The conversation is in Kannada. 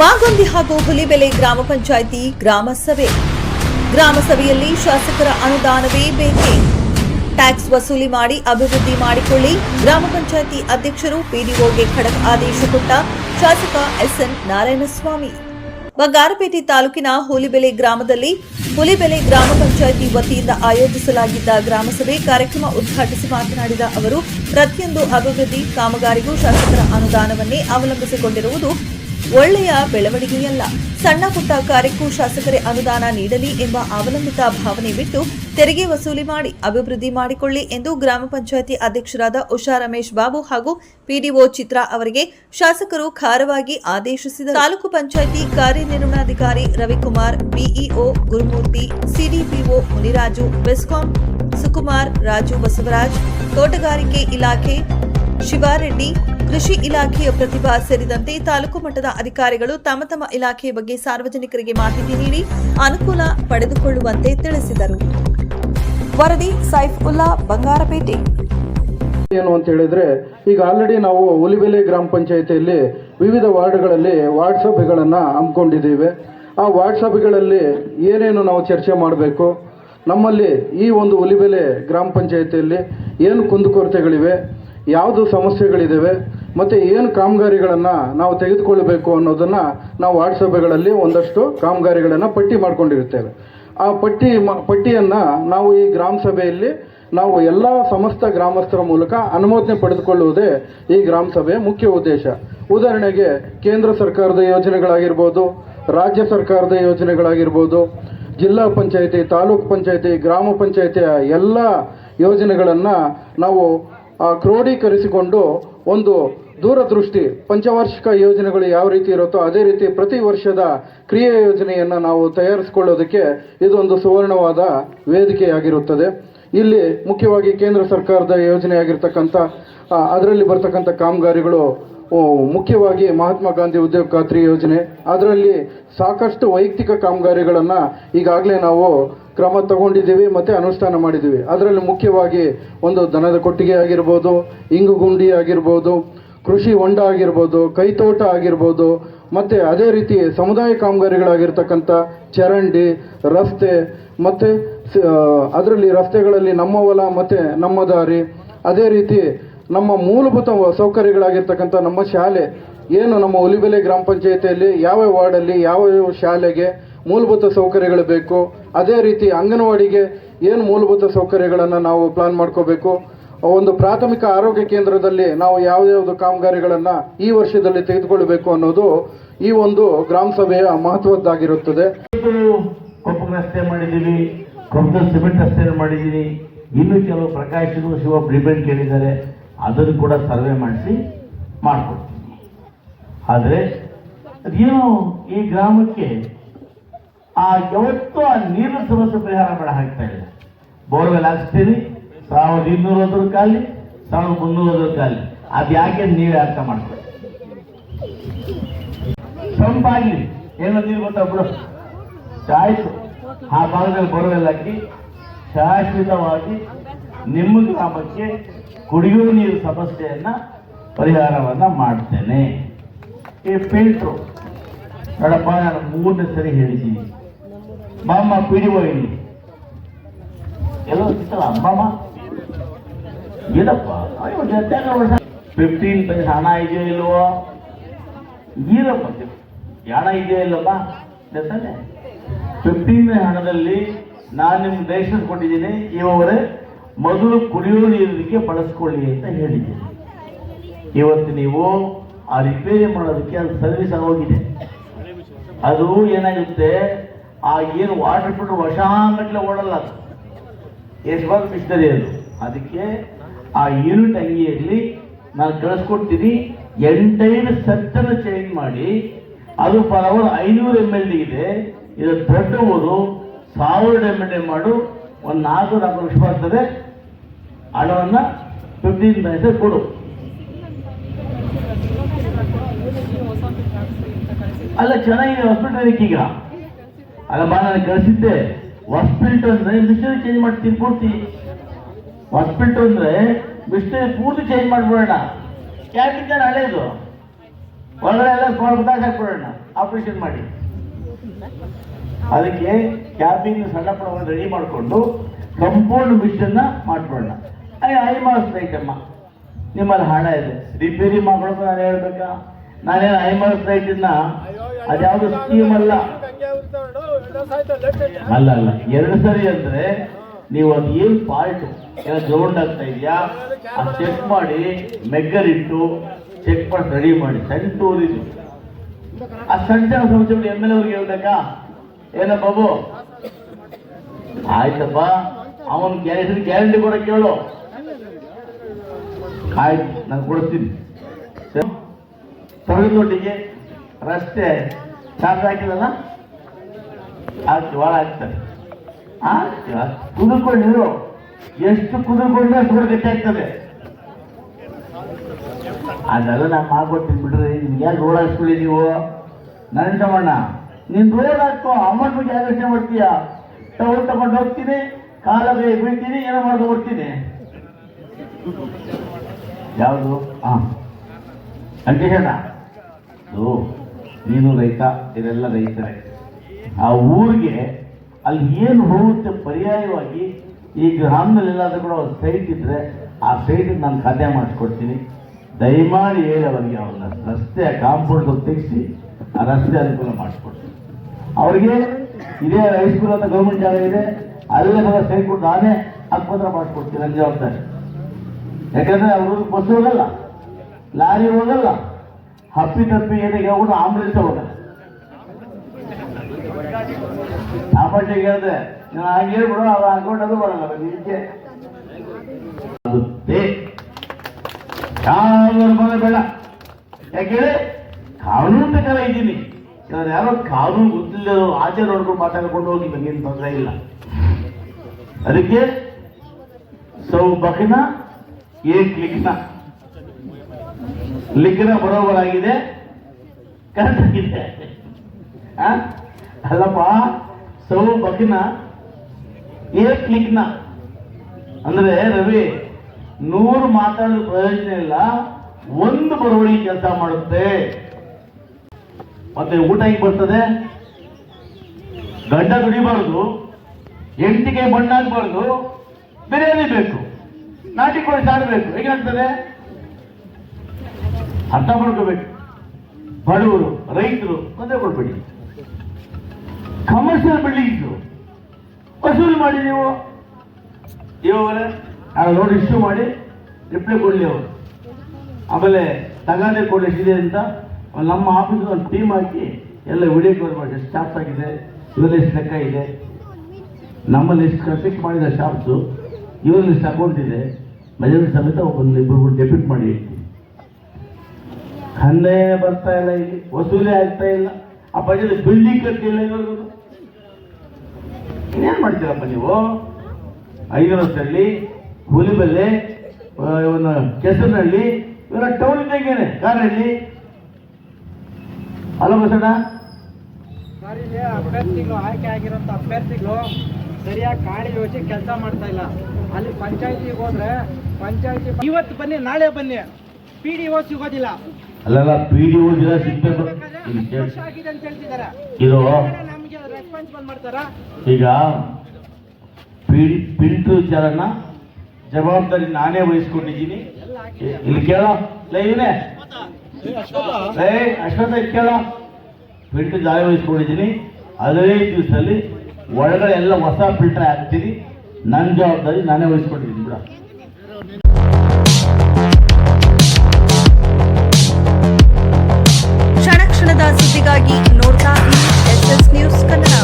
ಮಾಗೊಂದಿ ಹಾಗೂ ಹುಲಿಬೆಲೆ ಗ್ರಾಮ ಪಂಚಾಯಿತಿ ಗ್ರಾಮ ಸಭೆ. ಗ್ರಾಮ ಸಭೆಯಲ್ಲಿ ಶಾಸಕರ ಅನುದಾನವೇ ಬೇಕೆ? ಟ್ಯಾಕ್ಸ್ ವಸೂಲಿ ಮಾಡಿ ಅಭಿವೃದ್ಧಿ ಮಾಡಿಕೊಳ್ಳಿ. ಗ್ರಾಮ ಪಂಚಾಯಿತಿ ಅಧ್ಯಕ್ಷರು ಪಿಡಿಒಗೆ ಖಡಕ್ ಆದೇಶ ಕೊಟ್ಟ ಶಾಸಕ ಎಸ್ಎನ್ ನಾರಾಯಣಸ್ವಾಮಿ. ಬಂಗಾರಪೇಟೆ ತಾಲೂಕಿನ ಹುಲಿಬೆಲೆ ಗ್ರಾಮದಲ್ಲಿ ಹುಲಿಬೆಲೆ ಗ್ರಾಮ ಪಂಚಾಯಿತಿ ವತಿಯಿಂದ ಆಯೋಜಿಸಲಾಗಿದ್ದ ಗ್ರಾಮಸಭೆ ಕಾರ್ಯಕ್ರಮ ಉದ್ಘಾಟಿಸಿ ಮಾತನಾಡಿದ ಅವರು, ಪ್ರತಿಯೊಂದು ಅಭಿವೃದ್ಧಿ ಕಾಮಗಾರಿಗೂ ಶಾಸಕರ ಅನುದಾನವನ್ನೇ ಅವಲಂಬಿಸಿಕೊಂಡಿರುವುದು ಒಳ್ಳೆಯ ಬೆಳವಣಿಗೆಯಲ್ಲ. ಸಣ್ಣ ಪುಟ್ಟ ಕಾರ್ಯಕ್ಕೂ ಶಾಸಕರೇ ಅನುದಾನ ನೀಡಲಿ ಎಂಬ ಅವಲಂಬಿತ ಭಾವನೆ ಬಿಟ್ಟು ತೆರಿಗೆ ವಸೂಲಿ ಮಾಡಿ, ಅಭಿವೃದ್ಧಿ ಮಾಡಿಕೊಳ್ಳಿ ಎಂದು ಗ್ರಾಮ ಪಂಚಾಯಿತಿ ಅಧ್ಯಕ್ಷರಾದ ಉಷಾ ರಮೇಶ್ ಬಾಬು ಹಾಗೂ ಪಿಡಿಒ ಚಿತ್ರಾ ಅವರಿಗೆ ಶಾಸಕರು ಖಾರವಾಗಿ ಆದೇಶಿಸಿದ ತಾಲೂಕು ಪಂಚಾಯಿತಿ ಕಾರ್ಯನಿರ್ವಹಣಾಧಿಕಾರಿ ರವಿಕುಮಾರ್, ಬಿಇಒ ಗುರುಮೂರ್ತಿ, ಸಿಡಿಪಿಒ ಮುನಿರಾಜು, ಬೆಸ್ಕಾಂ ಸುಕುಮಾರ್, ರಾಜು ಬಸವರಾಜ್, ತೋಟಗಾರಿಕೆ ಇಲಾಖೆ ಶಿವಾರೆಡ್ಡಿ ಕೃಷಿ ಇಲಾಖೆಯ ಪ್ರತಿಭಾ ಸೇರಿದಂತೆ ತಾಲೂಕು ಮಟ್ಟದ ಅಧಿಕಾರಿಗಳು ತಮ್ಮ ತಮ್ಮ ಇಲಾಖೆಯ ಬಗ್ಗೆ ಸಾರ್ವಜನಿಕರಿಗೆ ಮಾಹಿತಿ ನೀಡಿ ಅನುಕೂಲ ಪಡೆದುಕೊಳ್ಳುವಂತೆ ತಿಳಿಸಿದರು. ವರದಿ ಸೈಫ್ ಉಲ್ಲಾ, ಬಂಗಾರಪೇಟೆ. ಏನು ಅಂತ ಹೇಳಿದ್ರೆ, ಈಗ ಆಲ್ರೆಡಿ ನಾವು ಹುಲಿಬೆಲೆ ಗ್ರಾಮ ಪಂಚಾಯಿತಿಯಲ್ಲಿ ವಿವಿಧ ವಾರ್ಡ್ಗಳಲ್ಲಿ ವಾರ್ಡ್ ಸಭೆಗಳನ್ನು ಹಮ್ಮಿಕೊಂಡಿದ್ದೇವೆ. ಆ ವಾರ್ಡ್ ಸಭೆಗಳಲ್ಲಿ ಏನೇನು ನಾವು ಚರ್ಚೆ ಮಾಡಬೇಕು, ನಮ್ಮಲ್ಲಿ ಈ ಒಂದು ಹುಲಿಬೆಲೆ ಗ್ರಾಮ ಪಂಚಾಯಿತಿಯಲ್ಲಿ ಏನು ಕುಂದುಕೊರತೆಗಳಿವೆ ಯಾವುದು ಸಮಸ್ಯೆಗಳಿದ್ದಾವೆ ಮತ್ತು ಏನು ಕಾಮಗಾರಿಗಳನ್ನು ನಾವು ತೆಗೆದುಕೊಳ್ಬೇಕು ಅನ್ನೋದನ್ನು ನಾವು ವಾರ್ಡ್ ಸಭೆಗಳಲ್ಲಿ ಒಂದಷ್ಟು ಕಾಮಗಾರಿಗಳನ್ನು ಪಟ್ಟಿ ಮಾಡಿಕೊಂಡಿರ್ತೇವೆ ಆ ಪಟ್ಟಿ ಮ, ಪಟ್ಟಿಯನ್ನು ನಾವು ಈ ಗ್ರಾಮ ಸಭೆಯಲ್ಲಿ ನಾವು ಎಲ್ಲ ಸಮಸ್ತ ಗ್ರಾಮಸ್ಥರ ಮೂಲಕ ಅನುಮೋದನೆ ಪಡೆದುಕೊಳ್ಳುವುದೇ ಈ ಗ್ರಾಮ ಸಭೆಯ ಮುಖ್ಯ ಉದ್ದೇಶ. ಉದಾಹರಣೆಗೆ ಕೇಂದ್ರ ಸರ್ಕಾರದ ಯೋಜನೆಗಳಾಗಿರ್ಬೋದು, ರಾಜ್ಯ ಸರ್ಕಾರದ ಯೋಜನೆಗಳಾಗಿರ್ಬೋದು, ಜಿಲ್ಲಾ ಪಂಚಾಯತಿ, ತಾಲೂಕು ಪಂಚಾಯತಿ, ಗ್ರಾಮ ಪಂಚಾಯತಿಯ ಎಲ್ಲ ಯೋಜನೆಗಳನ್ನು ನಾವು ಕ್ರೋಢೀಕರಿಸಿಕೊಂಡು ಒಂದು ದೂರದೃಷ್ಟಿ ಪಂಚವಾರ್ಷಿಕ ಯೋಜನೆಗಳು ಯಾವ ರೀತಿ ಇರುತ್ತೋ ಅದೇ ರೀತಿ ಪ್ರತಿ ವರ್ಷದ ಕ್ರಿಯೆ ಯೋಜನೆಯನ್ನು ನಾವು ತಯಾರಿಸಿಕೊಳ್ಳೋದಕ್ಕೆ ಇದೊಂದು ಸುವರ್ಣವಾದ ವೇದಿಕೆಯಾಗಿರುತ್ತದೆ. ಇಲ್ಲಿ ಮುಖ್ಯವಾಗಿ ಕೇಂದ್ರ ಸರ್ಕಾರದ ಯೋಜನೆಯಾಗಿರ್ತಕ್ಕಂಥ ಅದರಲ್ಲಿ ಬರ್ತಕ್ಕಂಥ ಕಾಮಗಾರಿಗಳು ಮುಖ್ಯವಾಗಿ ಮಹಾತ್ಮ ಗಾಂಧಿ ಉದ್ಯೋಗ ಖಾತ್ರಿ ಯೋಜನೆ. ಅದರಲ್ಲಿ ಸಾಕಷ್ಟು ವೈಯಕ್ತಿಕ ಕಾಮಗಾರಿಗಳನ್ನು ಈಗಾಗಲೇ ನಾವು ಕ್ರಮ ತಗೊಂಡಿದ್ದೀವಿ ಮತ್ತು ಅನುಷ್ಠಾನ ಮಾಡಿದ್ದೀವಿ. ಅದರಲ್ಲಿ ಮುಖ್ಯವಾಗಿ ಒಂದು ದನದ ಕೊಟ್ಟಿಗೆ ಆಗಿರ್ಬೋದು ಇಂಗು ಗುಂಡಿ ಆಗಿರ್ಬೋದು, ಕೃಷಿ ಹೊಂಡ ಆಗಿರ್ಬೋದು, ಕೈತೋಟ ಆಗಿರ್ಬೋದು, ಮತ್ತು ಅದೇ ರೀತಿ ಸಮುದಾಯ ಕಾಮಗಾರಿಗಳಾಗಿರ್ತಕ್ಕಂಥ ಚರಂಡಿ, ರಸ್ತೆ, ಮತ್ತು ಅದರಲ್ಲಿ ರಸ್ತೆಗಳಲ್ಲಿ ನಮ್ಮ ಹೊಲ, ಮತ್ತು ನಮ್ಮ ದಾರಿ. ಅದೇ ರೀತಿ ನಮ್ಮ ಮೂಲಭೂತ ಸೌಕರ್ಯಗಳಾಗಿರ್ತಕ್ಕಂಥ ನಮ್ಮ ಶಾಲೆ, ಏನು ನಮ್ಮ ಹುಲಿಬೆಲೆ ಗ್ರಾಮ ಪಂಚಾಯಿತಿಯಲ್ಲಿ ಯಾವ ವಾರ್ಡಲ್ಲಿ, ಯಾವ ಶಾಲೆಗೆ ಮೂಲಭೂತ ಸೌಕರ್ಯಗಳು ಬೇಕು, ಅದೇ ರೀತಿ ಅಂಗನವಾಡಿಗೆ ಏನು ಮೂಲಭೂತ ಸೌಕರ್ಯಗಳನ್ನು ನಾವು ಪ್ಲಾನ್ ಮಾಡ್ಕೋಬೇಕು ಒಂದು ಪ್ರಾಥಮಿಕ ಆರೋಗ್ಯ ಕೇಂದ್ರದಲ್ಲಿ ನಾವು ಯಾವ್ದಾವುದು ಕಾಮಗಾರಿಗಳನ್ನು ಈ ವರ್ಷದಲ್ಲಿ ತೆಗೆದುಕೊಳ್ಬೇಕು ಅನ್ನೋದು ಈ ಒಂದು ಗ್ರಾಮ ಸಭೆಯ ಮಹತ್ವದ್ದಾಗಿರುತ್ತದೆ. ರಸ್ತೆ ಮಾಡಿದ್ದೀವಿ ಸಿಮೆಂಟ್ ಮಾಡಿದ್ದೀವಿ, ಇನ್ನು ಕೆಲವು ಪ್ರಕಾಶಿಗೂ ಶಿವ ಬ್ರಿಬೆಂಟ್ ಕೇಳಿದ್ದಾರೆ ಅದನ್ನು ಕೂಡ ಸರ್ವೆ ಮಾಡಿಸಿ ಮಾಡ್ಕೊಡ್ತೀನಿ. ಆದರೆ, ಅದೇನೋ ಈ ಗ್ರಾಮಕ್ಕೆ ಆ ಯಾವತ್ತೂ ಆ ನೀರಿನ ಸಮಸ್ಯೆ ಪರಿಹಾರ ಮಾಡ ಹಾಕ್ತಾ ಇಲ್ಲ. ಬೋರ್ವೆಲ್ ಹಾಕ್ಸ್ತೀನಿ, ಸಾವಿರದ ಇನ್ನೂರು ಅದ್ರ ಕಾಲಿ ಸಾವಿರದ ಮುನ್ನೂರು ಅದ್ರ ಖಾಲಿ. ಅದು ಯಾಕೆ ನೀವೇ ಅರ್ಥ ಮಾಡ್ಕೊಳ್ಳಿ. ಸಂಪಾಗ್ಲಿ ಏನೋ ನೀರು ಗೊತ್ತಾ ಬಿಡು. ಆಯ್ತು, ಆ ಭಾಗದಲ್ಲಿ ಬೋರ್ವೆಲ್ ಹಾಕಿ, ಶಾಶ್ವತವಾಗಿ ನಿಮ್ಮ ಗ್ರಾಮಕ್ಕೆ ಕುಡಿಯುವ ನೀರು ಸಮಸ್ಯೆಯನ್ನು ಪರಿಹಾರವನ್ನ ಮಾಡ್ತೇನೆ. ಈ ಫಿಲ್ಟ್ರು ನೋಡಪ್ಪ, ನಾನು ಮೂರನೇ ಸರಿ ಹೇಳಿದ್ದೀನಿ. ಮಾಮ, ಪಿಡಿಒ ಇಲ್ಲಿ. ಎಲ್ಲೋ ಸಿಕ್ಕಲ್ಲ ಅಮ್ಮಮ್ಮ ಏನಪ್ಪ ಫಿಫ್ಟೀನ್ ಪೈಸೆ ಹಣ ಇದೆಯೋ ಇಲ್ವೋ? ಈರಪ್ಪ ಹಣ ಇದೆಯೋ ಇಲ್ಲಪ್ಪ? ಫಿಫ್ಟೀನ್ ಹಣದಲ್ಲಿ ನಾನು ನಿಮ್ಗೆ ಲೈಸೆನ್ಸ್ ಕೊಟ್ಟಿದ್ದೀನಿ. ಇವರೇ ಮೊದಲು ಕುಡಿಯುವ ನೀರಿಗೆ ಬಳಸ್ಕೊಳ್ಳಿ ಅಂತ ಹೇಳಿದೆ. ಇವತ್ತು ನೀವು ಆ ರಿಪೇರಿ ಮಾಡೋದಕ್ಕೆ ಅದು ಸರ್ವಿಸ್ ಆಗೋಗಿದೆ. ಅದು ಏನಾಗುತ್ತೆ? ಆ ಏನು ವಾಟರ್ ಫಿಲ್ಟರ್ ವರ್ಷಾಂಗಟ್ಲೆ ಓಡಲ್ಲ ಭಾಗ ಮಿಸ್ಟರಿ ಅದು. ಅದಕ್ಕೆ ಆ ಯೂನಿಟ್ ಅಂಗಿಯಲ್ಲಿ ನಾನು ಕಳಿಸ್ಕೊಡ್ತೀನಿ. ಎಂಟೈದು ಸೆಟ್ಟನ್ನು ಚೇಂಜ್ ಮಾಡಿ, ಅದು ಪರ್ ಅವರ್ ಐನೂರು ಎಂ ಎಲ್ ಡಿ ಇದೆ. ಇದು ದೊಡ್ಡ ಓದು ಸಾವಿರ ಎಂ ಎಲ್ ಡಿ ಮಾಡು, ಒಂದು ನಾಲ್ಕು ನಾಲ್ಕು ಲಕ್ಷ ಬರ್ತದೆ. ಹಣವನ್ನು ಫಿಫ್ಟೀನ್ ಮೇಲೆ ಕೊಡು. ಅಲ್ಲ ಚೆನ್ನಾಗಿದೆ ಹಾಸ್ಪಿಟಲ್ ಈಗ ಅಲ್ಲ ಮಾನ ಕಳಿಸಿದ್ದೆ. ಹಾಸ್ಪಿಟಲ್ ಅಂದ್ರೆ ಮಿಷನರಿ ಚೇಂಜ್ ಮಾಡ್ತೀನಿ, ಪೂರ್ತಿ. ಹಾಸ್ಪಿಟಲ್ ಅಂದ್ರೆ ಮಿಷನರಿ ಪೂರ್ತಿ ಚೇಂಜ್ ಮಾಡ್ಬಿಡೋಣ. ಕ್ಯಾಬಿನ್ ಹಳೇದು. ಒಳಗಡೆ ಎಲ್ಲ ಹಾಕ್ಬಿಡೋಣ. ಆಪರೇಷನ್ ಮಾಡಿ. ಅದಕ್ಕೆ ಕ್ಯಾಬಿನ್ ಸಣ್ಣ ಪ್ರಮಾಣ ರೆಡಿ ಮಾಡಿಕೊಂಡು, ಸಂಪೂರ್ಣ ಮಿಷನ್ನ ಮಾಡ್ಕೊಳ್ಳೋಣ ಐ ಅಲ್ಲಿ ಮಾಡಿಸ್ಬೇಕಮ್ಮ ನಿಮ್ಮಲ್ಲಿ ಹಣ ಇದೆ. ರಿಪೇರಿ ಮಾಡ್ಕೊಳಕ್ಕೆ ನಾನು ಹೇಳ್ಬೇಕಾ? ನಾನೇನು ಐ ಮಾಸ್ ಇನ್ನ ಅದ್ಯಾವುದು ಸ್ಕೀಮ್ ಅಲ್ಲ. ಅಲ್ಲ ಅಲ್ಲ. ಎರಡು ಸರಿ ಅಂದ್ರೆ ನೀವು ಅದು ಏನ್ ಫಾಲ್ಟ್ ಏನೋ ಗ್ರೌಂಡ್ ಆಗ್ತಾ ಇದೆಯಾ? ಅದು ಚೆಕ್ ಮಾಡಿ ಮೆಗ್ಗರ್ ಇಟ್ಟು ಚೆಕ್ ಮಾಡಿ ರೆಡಿ ಮಾಡಿ. ಸಣ್ಣ ಟೂರ್ ಆ ಸಣ್ಣ ಸಣ್ಣ ಸಮಸ್ಯೆಗಳು ಎಂ ಎಲ್ ಅವ್ರಿಗೆ ಹೇಳ್ಬೇಕಾ? ಏನ ಬಾಬು? ಆಯ್ತಪ್ಪ. ಅವನ್ ಗ್ಯಾರಂಟಿ ಗ್ಯಾರಂಟಿ ಕೂಡ ಕೇಳು ಆಯ್ತು, ನಾನು ಕೊಡ್ತೀನಿ ತೊಳೆದೊಟ್ಟಿಗೆ ರಸ್ತೆ ಚಾರ್ಜ್ ಹಾಕಿಲ್ಲಲ್ಲ ಆಯ್ತು ಭಾಳ ಆಗ್ತದೆ ಕುದುರ್ಕೊಂಡಿರು ಎಷ್ಟು ಕುದುರ್ಕೊಂಡ್ರೆ ಅಷ್ಟು ಕೂಡ ಅದೆಲ್ಲ ನಾನು ಮಾಡ್ಕೊಡ್ತೀನಿ ಬಿಡ್ರಿ. ನಿಮ್ಗೆ ಯಾಕೆ ರೋಡ್ ಹಾಕ್ಸ್ಕೊಳ್ಳಿ ನೀವು? ನನ್ನ ತಮ್ಮಣ್ಣ ನಿನ್ ರೋಡ್ ಹಾಕೋ, ಅಮೌಂಟ್ ಬಗ್ಗೆ ಆಲೋಚನೆ ಮಾಡ್ತೀಯ? ಟೌನ್ ತಗೊಂಡು ಹೋಗ್ತೀನಿ ಕಾಲ ಬೀಳ್ತೀನಿ, ಏನೋ ಮಾಡ್ಕೊಂಡು ಬರ್ತೀನಿ. ಯಾವುದು? ಹಾ ಅದು ನೀನು ರೈತ, ಇದೆಲ್ಲ ರೈತರೇ. ಆ ಊರಿಗೆ ಅಲ್ಲಿ ಏನು ಹೋಗುತ್ತೆ ಪರ್ಯಾಯವಾಗಿ ಈ ಗ್ರಾಮದಲ್ಲಿ ಎಲ್ಲಾದ್ರೂ ಕೂಡ ಒಂದು ಸೈಟ್ ಇದ್ರೆ ಆ ಸೈಟಿಗೆ ನಾನು ಖಾತೆ ಮಾಡಿಸ್ಕೊಡ್ತೀನಿ. ದಯಮಾಡಿ ಹೇಳಿ ಅವರಿಗೆ ಅವ್ರನ್ನ ರಸ್ತೆ ಕಾಂಪೌಂಡ್ ತೆಗೆಸಿ ಆ ರಸ್ತೆ ಅನುಕೂಲ ಮಾಡಿಸ್ಕೊಡ್ತೀನಿ. ಅವ್ರಿಗೆ ಇದೇ ಹೈಸ್ಕೂಲ್ ಅಂತ ಗೌರ್ಮೆಂಟ್ ಜಾಗ ಇದೆ, ಅಲ್ಲೇ ಸೈಟ್ ಕೊಟ್ಟು ನಾನೇ ಹಕ್ಕುಪತ್ರ ಮಾಡಿಸ್ಕೊಡ್ತೀನಿ ನನ್ನ ಜವಾಬ್ದಾರಿ. ಯಾಕಂದ್ರೆ ಅವ್ರದ್ದು ಬಸ್ ಹೋಗಲ್ಲ, ಲಾರಿ ಹೋಗಲ್ಲ, ಹಪ್ಪಿ ತಪ್ಪಿ ಏನಿಗೆ ಹೋಗ್ಬಿಟ್ಟು ಆಂಬುಲೆನ್ಸ್ ಹೋಗಲ್ಲ. ಆಂಬುಲೆನ್ಸ್ ಹೇಳಿದೆ ನಾನು ಹಾಗೆ ಅವ ಅದು ಬರಲ್ಲ ನಿಜೆ ಆಗುತ್ತೆ ಯಾವ್ದ್ರ ಮನೆ ಬೇಡ. ಯಾಕೆ ಕಾನೂನು ಪ್ರಕಾರ ಇದ್ದೀನಿ. ಯಾರೋ ಕಾನೂನು ಗೊತ್ತಿಲ್ಲ ಆಚೆ ನೋಡ್ಕೊಂಡು ಮಾತಾಡ್ಕೊಂಡು ಹೋಗಿ ನನಗೇನು ತೊಂದರೆ ಇಲ್ಲ. ಅದಕ್ಕೆ ಸೌಬಕ್ನ ಏಕ್ ಲಿಖನ ಲಿಖಿತ? ಬರೋಬರ್ ಆಗಿದೆ ಕರೆಕ್ಟ್ ಆಗಿದೆ. ಅಲ್ಲಪ್ಪ ಅಲ್ಲಪ್ಪ ಸೌಬಕ್ನ ಏಕ್ ಲಿಖನ ಅಂದ್ರೆ ರವಿ, ನೂರು ಮಾತಾಡೋ ಪ್ರಯೋಜನ ಇಲ್ಲ, ಒಂದು ಬರವಣಿಗೆ ಕೆಲಸ ಮಾಡುತ್ತೆ. ಮತ್ತೆ ಊಟ ಹೇಗೆ ಬರ್ತದೆ? ಗಂಡ ದುಡಿಬಾರ್ದು ಎಂಟಿಗೆ ಬಣ್ಣ ಆಗ್ಬಾರ್ದು ಬಿರಿಯಾನಿ ಬೇಕು. ನಾಟಿ ಕೋಳಿ ಸಾಡಬೇಕು ಹೇಗಾಗ್ತದೆ? ಅರ್ಥ ಮಾಡ್ಕೋಬೇಕು. ಬಡವರು, ರೈತರು ತೊಂದರೆ ಕೊಡ್ಬೇಡಿ. ಕಮರ್ಷಿಯಲ್ ಬಿಲ್ಡಿಂಗ್ಸ್ ವಸೂಲಿ ಮಾಡಿ ನೀವು. ಇವಾಗ ನೋಡಿ ಇಶ್ಯೂ ಮಾಡಿ ರಿಪ್ಲೈ ಕೊಡಲಿ ಅವರು. ಆಮೇಲೆ ತಗಾದೆ ಕೊಡಿ ಎಷ್ಟಿದೆ ಅಂತ ನಮ್ಮ ಆಫೀಸ್ ಒಂದು ಟೀಮ್ ಹಾಕಿ ಎಲ್ಲ ವಿಡಿಯೋ ಕವರ್ ಮಾಡಿ ಸ್ಟಾಫ್ ಆಗಿದೆ ಇವರಲ್ಲಿ ಎಷ್ಟು ಲೆಕ್ಕ ಇದೆ. ನಮ್ಮಲ್ಲಿ ಎಷ್ಟು ಫಿಕ್ಸ್ ಮಾಡಿದ ಶಾಪ್ಸು ಇವರಲ್ಲಿ ಅಕೌಂಟ್ ಇದೆ ಮಜಲ್ ಸಮೇತ ಒಂದು ಇಬ್ಬರು ಡೆಪ್ಯೂಟ್ ಮಾಡಿ ಇಡ್ತೀನಿ ಬರ್ತಾ ಇಲ್ಲ ಇಲ್ಲಿ, ವಸೂಲಿ ಆಗ್ತಾ ಇಲ್ಲ. ಆ ಬಜೆಟ್ ಬಿಲ್ಡಿಂಗ್ ಕಟ್ಟಿಲ್ಲ ಇವರು. ಇನ್ನೇನು ಮಾಡ್ತೀರಪ್ಪ ನೀವು? ಐದು ವರ್ಷದಲ್ಲಿ ಹುಲಿಬಲ್ಲೆ ಇವನ ಕೆಸರಿನಲ್ಲಿ ಇವರ ಟೌನ್ ಇದ್ದಾಗೇನೆ ಕಾರಲ್ಲಿ ಅಲ್ಲ ಬಸಣ್ಣ? ಅಭ್ಯರ್ಥಿಗಳು ಆಯ್ಕೆ ಆಗಿರೋಂಥ ಅಭ್ಯರ್ಥಿಗಳು ಸರಿಯಾಗಿ ಕಾಳಿ ಯೋಚನೆ ಕೆಲಸ ಮಾಡ್ತಾ ಇಲ್ಲ. ಅಲ್ಲಿ ಪಂಚಾಯತಿ ಹೋದ್ರೆ ಪಂಚಾಯತಿ ಇವತ್ತು ಬನ್ನಿ ನಾಳೆ ಬನ್ನಿ. ಪಿ ಡಿ ಓ ಸಿಗೋದಿಲ್ಲ. ಅಲ್ಲಲ್ಲ ಪಿ ಡಿ ಓ ಜಿಲ್ಲಾ ವರ್ಷ ಆಗಿದೆ ಅಂತ ಹೇಳ್ತಿದ್ದಾರೆ. ಇದು ನಮಗೆ ರೆಸ್ಪಾನ್ಸ್ ಬಂದ್ ಮಾಡ್ತಾರಾ? ಈಗ ಪಿಂಟ್ ವಿಚಾರನ ಜವಾಬ್ದಾರಿ ನಾನೇ ವಹಿಸ್ಕೊಂಡಿದ್ದೀನಿ. ಇಲ್ಲಿ ಕೇಳೋ? ಲೇ ಇವನೇ. ಅಷ್ಟೇ ಅಶ್ವಥ ಕೇಳೋ? ಪಿಂಟು ನಾನೇ ವಹಿಸ್ಕೊಂಡಿದ್ದೀನಿ. ಅದೇ ದಿವಸದಲ್ಲಿ ಒಳಗಡೆ ಎಲ್ಲ ಹೊಸ ಫಿಲ್ಟರ್ ಹಾಕ್ತೀರಿ ನನ್ನ ಜವಾಬ್ದಾರಿ ನಾನೇ ವಹಿಸ್ಕೊಂಡಿದ್ದೀನಿ, ಬಿಡ. ಕ್ಷಣ ಕ್ಷಣದ ಸುದ್ದಿಗಾಗಿ ನೋಡ್ತಾ ಎಸ್ ಎಸ್ ನ್ಯೂಸ್ ಕನ್ನಡ.